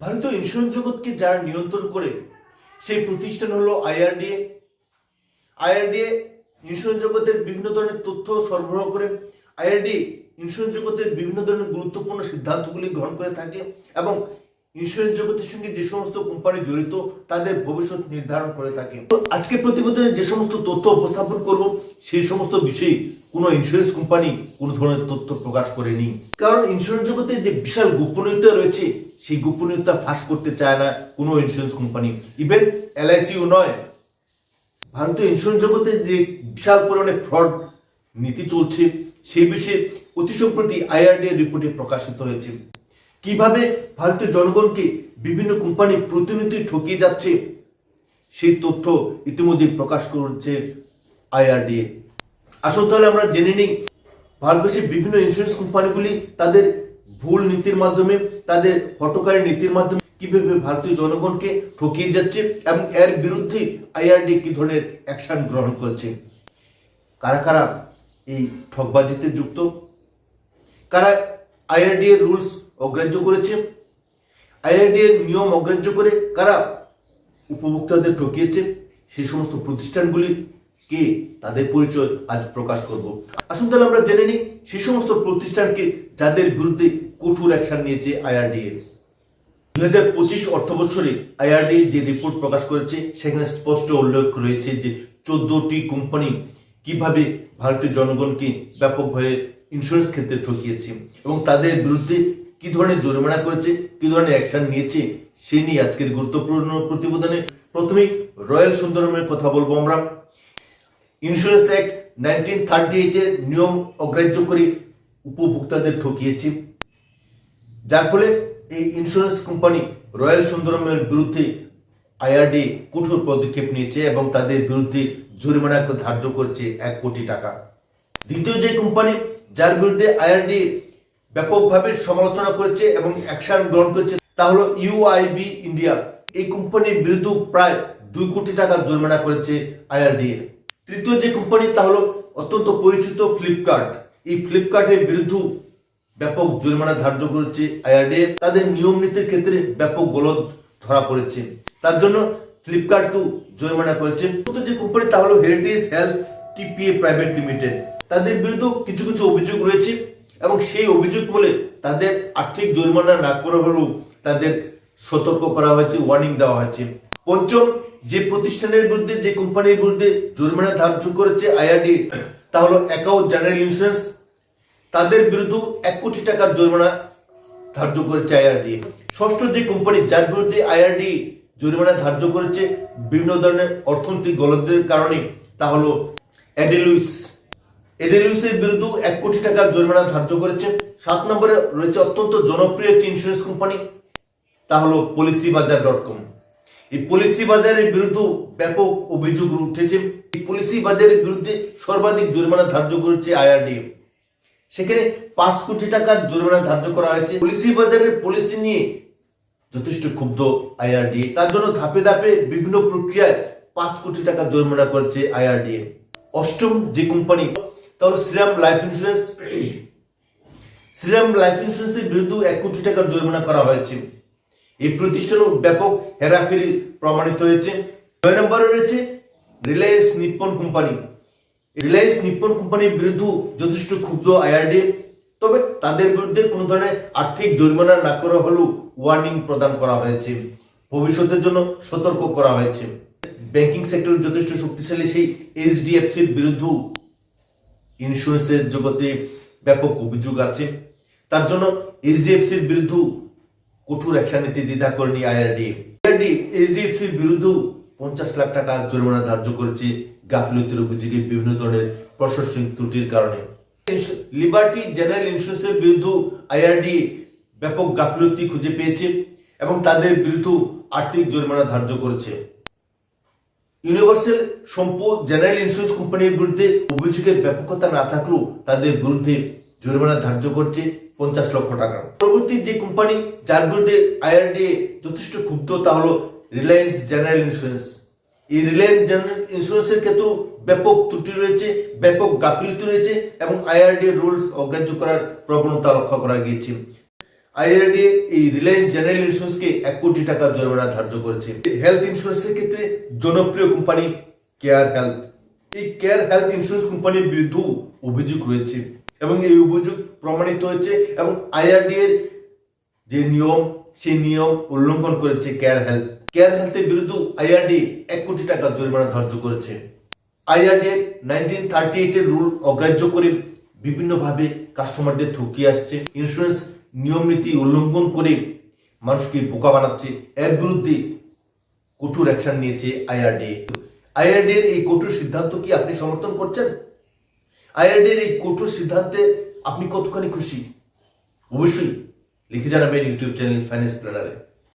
ভারতীয় ইন্স্যুরেন্স জগৎকে যারা নিয়ন্ত্রণ করে, সেই প্রতিষ্ঠান হলো আইআরডিএ আইআরডিএ ইন্স্যুরেন্স জগতের বিভিন্ন ধরনের তথ্য সরবরাহ করে। আইআরডি ইন্স্যুরেন্স জগতের বিভিন্ন ধরনের গুরুত্বপূর্ণ সিদ্ধান্তগুলি গ্রহণ করে থাকে এবং ইন্স্যুরেন্স জগতের সঙ্গে যে সমস্ত কোম্পানি জড়িত, তাদের ভবিষ্যৎ নির্ধারণ করে থাকে। আজকে প্রতিবেদনে যে সমস্ত তথ্য উপস্থাপন করব, সেই সমস্ত বিষয়ে কোনো ইন্স্যুরেন্স কোম্পানি কোনো ধরনের তথ্য প্রকাশ করেনি। কারণ ইন্স্যুরেন্স জগতে যে বিশাল গোপনীয়তা রয়েছে, সেই গোপনীয়তা ফাঁস করতে চায় না কোনো ইন্স্যুরেন্স কোম্পানি ইভেন এলআইসিও নয়। ভারতীয় ইন্স্যুরেন্স জগতে যে বিশাল পরিমাণে ফ্রড নীতি চলছে, সেই বিষয়ে অতি সম্প্রতি আইআরডি রিপোর্টে প্রকাশিত হয়েছে। কীভাবে ভারতীয় জনগণকে বিভিন্ন কোম্পানি প্রতিনিধি ঠকিয়ে যাচ্ছে, সেই তথ্য ইতিমধ্যে প্রকাশ করছে আইআরডিএ। আসল তাহলে আমরা জেনে নিই ভারতবর্ষের বিভিন্ন ইন্স্যুরেন্স কোম্পানিগুলি তাদের ভুল নীতির মাধ্যমে, তাদের হটকারী নীতির মাধ্যমে কীভাবে ভারতীয় জনগণকে ঠকিয়ে যাচ্ছে এবং এর বিরুদ্ধে আইআরডি কি ধরনের অ্যাকশন গ্রহণ করেছে? কারা কারা এই ঠকবাজিতে যুক্ত? কারা আইআরডি এর রুলস অগ্রাহ্য করেছে। আইআরডি এর নিয়ম অগ্রাহ্য করে কারা উপভোক্তাদের ঠকিয়েছে, সেই সমস্ত প্রতিষ্ঠানগুলি কে তাদের পরিচয় আজ প্রকাশ করব। আসুন তাহলে আমরা জেনে নিই, সেই সমস্ত প্রতিষ্ঠানকে যাদের বিরুদ্ধে কঠোর অ্যাকশন নিয়েছে আইআরডিএ দুই হাজার পঁচিশ অর্থ বছরে আইআরডি যে রিপোর্ট প্রকাশ করেছে, সেখানে স্পষ্ট উল্লেখ রয়েছে যে চোদ্দটি কোম্পানি কীভাবে ভারতীয় জনগণকে ব্যাপকভাবে ইন্স্যুরেন্স ক্ষেত্রে ঠকিয়েছে এবং তাদের বিরুদ্ধে কি ধরনের জরিমানা করেছে, কি ধরনের অ্যাকশন নিয়েছে সেই নিয়ে আজকের গুরুত্বপূর্ণ প্রতিবেদনে প্রথমেই রয়্যাল সুন্দরমের কথা বলব আমরা। ইন্স্যুরেন্স অ্যাক্ট নাইনটিন থার্টি এইটের নিয়ম অগ্রাহ্য করে উপভোক্তাদের ঠকিয়েছে। যার ফলে এই ইন্স্যুরেন্স কোম্পানি রয়্যাল সুন্দরমের বিরুদ্ধে আইআরডি কঠোর পদক্ষেপ নিয়েছে এবং তাদের বিরুদ্ধে জরিমানা ধার্য করেছে এক কোটি টাকা। দ্বিতীয় যে কোম্পানি যার বিরুদ্ধে আইআরডি ব্যাপকভাবে সমালোচনা করেছে এবং অ্যাকশন গ্রহণ করেছে। তা হলো ইউআইবি ইন্ডিয়া এই কোম্পানির বিরুদ্ধে প্রায় দুই কোটি টাকা জরিমানা করেছে আইআরডিএ তৃতীয় যে কোম্পানি তা হলো অত্যন্ত পরিচিত ফ্লিপকার্ট এই ফ্লিপকার্টের বিরুদ্ধে ব্যাপক জরিমানা ধার্য করেছে আইআরডিএ তাদের নিয়ম নীতির ক্ষেত্রে ব্যাপক গলদ ধরা পড়েছে। তার জন্য ফ্লিপকার্টকেও জরিমানা করেছে। যে কোম্পানি তা হলো heritage health TPA private limited তাদের বিরুদ্ধে কিছু কিছু অভিযোগ রয়েছে। এবং সেই অভিযোগ বলে তাদের আর্থিক জরিমানা না করা হলেও তাদের সতর্ক করা হয়েছে ওয়ার্নিং দেওয়া হয়েছে। পঞ্চম, যে প্রতিষ্ঠানের বিরুদ্ধে, যে কোম্পানির বিরুদ্ধে জরিমানা ধার্য করেছে আইআরডি, তা হলো অ্যাকাউন্ট জেনারেল ইন্স্যুরেন্স তাদের বিরুদ্ধে এক কোটি টাকার জরিমানা ধার্য করেছে আইআরডি। ষষ্ঠ, যে কোম্পানি যার বিরুদ্ধে আইআরডি জরিমানা ধার্য করেছে, বিভিন্ন ধরনের অর্থনৈতিক গলদের কারণে, তা হলো অ্যাডেলুইস এডেলুইসের বিরুদ্ধে এক কোটি টাকার জরিমানা ধার্য করেছে। সাত নম্বরে রয়েছে অত্যন্ত জনপ্রিয় একটি ইন্স্যুরেন্স কোম্পানি তা হলো পলিসি বাজার ডট কম এই পলিসি বাজারের বিরুদ্ধে ব্যাপক অভিযোগ উঠেছে। এই পলিসি বাজারের বিরুদ্ধে সর্বাধিক জরিমানা ধার্য করেছে আইআরডি সেখানে পাঁচ কোটি টাকার জরিমানা ধার্য করা হয়েছে। পলিসি বাজারের পলিসি নিয়ে যথেষ্ট ক্ষুব্ধ আইআরডি তার জন্য ধাপে ধাপে বিভিন্ন প্রক্রিয়ায় পাঁচ কোটি টাকা জরিমানা করেছে আইআরডিএ অষ্টম যে কোম্পানি তাহলে Shriram life insurance Shriram life ইন্স্যুরেন্সের বিরুদ্ধে এক কোটি টাকার জরিমানা করা হয়েছে। এই প্রতিষ্ঠানও ব্যাপক হেরাফেরি প্রমাণিত হয়েছে। নয় নম্বরে রয়েছে Reliance Nippon company Reliance Nippon কোম্পানির বিরুদ্ধে যথেষ্ট ক্ষুব্ধ আইআরডি তবে তাদের বিরুদ্ধে কোনো ধরনের আর্থিক জরিমানা না করা হলেও ওয়ার্নিং প্রদান করা হয়েছে। ভবিষ্যতের জন্য সতর্ক করা হয়েছে। ব্যাংকিং সেক্টর যথেষ্ট শক্তিশালী, সেই এইচডিএফসির বিরুদ্ধেও ইন্স্যুরেন্সের জগতে ব্যাপক অভিযোগ আছে। তার জন্য এইচডিএফসির বিরুদ্ধে কঠোর অ্যাকশন নিতে দ্বিধা করেনি আইআরডি। আইআরডি এইচডিএফসির বিরুদ্ধেও পঞ্চাশ লাখ টাকা জরিমানা ধার্য করেছে গাফিলতির অভিযোগে বিভিন্ন ধরনের প্রশাসনিক ত্রুটির কারণে। লিবার্টি জেনারেল ইন্স্যুরেন্সের বিরুদ্ধে আইআরডি ব্যাপক গাফিলতি খুঁজে পেয়েছে এবং তাদের বিরুদ্ধে আর্থিক জরিমানা ধার্য করেছে। ইউনিভার্সাল সম্পদ জেনারেল ইন্স্যুরেন্স কোম্পানির বিরুদ্ধে অভিযোগের ব্যাপকতা না থাকলেও তাদের বিরুদ্ধে জরিমানা ধার্য করছে পঞ্চাশ লক্ষ টাকা। পরবর্তী যে কোম্পানি, যার বিরুদ্ধে আইআরডি যথেষ্ট ক্ষুব্ধ, তা হলো রিলায়েন্স জেনারেল ইন্স্যুরেন্স। এই রিলায়েন্স জেনারেল ইন্স্যুরেন্সের ক্ষেত্রেও ব্যাপক ত্রুটি রয়েছে, ব্যাপক গাফিলতি রয়েছে এবং আইআরডি রুলস অগ্রাহ্য করার প্রবণতা লক্ষ্য করা গিয়েছে। আইআরডি এই রিলায়েন্স জেনারেল ইন্স্যুরেন্সকে এক কোটি টাকা জরিমানা ধার্য করেছে। হেলথ ইন্স্যুরেন্সের ক্ষেত্রে জনপ্রিয় কোম্পানি কেয়ার হেলথ এই কেয়ার হেলথ ইন্স্যুরেন্স কোম্পানির বিরুদ্ধেও অভিযোগ রয়েছে এবং এই অভিযোগ প্রমাণিত হয়েছে এবং আইআরডি এর যে নিয়ম, সেই নিয়ম উল্লঙ্ঘন করেছে কেয়ার হেলথ কেয়ার হেলথের বিরুদ্ধে আইআরডি এক কোটি টাকা জরিমানা ধার্য করেছে। আইআরডি নাইনটিন থার্টি এইটের রুল অগ্রাহ্য করে বিভিন্নভাবে কাস্টমারদের ঠকিয়ে আসছে। ইন্স্যুরেন্স নিয়ম নীতি উল্লঙ্ঘন করে মানুষকে বোকা বানাচ্ছে। এর বিরুদ্ধে কঠোর অ্যাকশন নিয়েছে আইআরডি আইআরডি এর এই কঠোর সিদ্ধান্ত কি আপনি সমর্থন করছেন? আইআরডি এর এই কঠোর সিদ্ধান্তে আপনি কতখানি খুশি? অবশ্যই লিখে জানাবেন ইউটিউব চ্যানেল ফাইন্যান্স প্ল্যানারে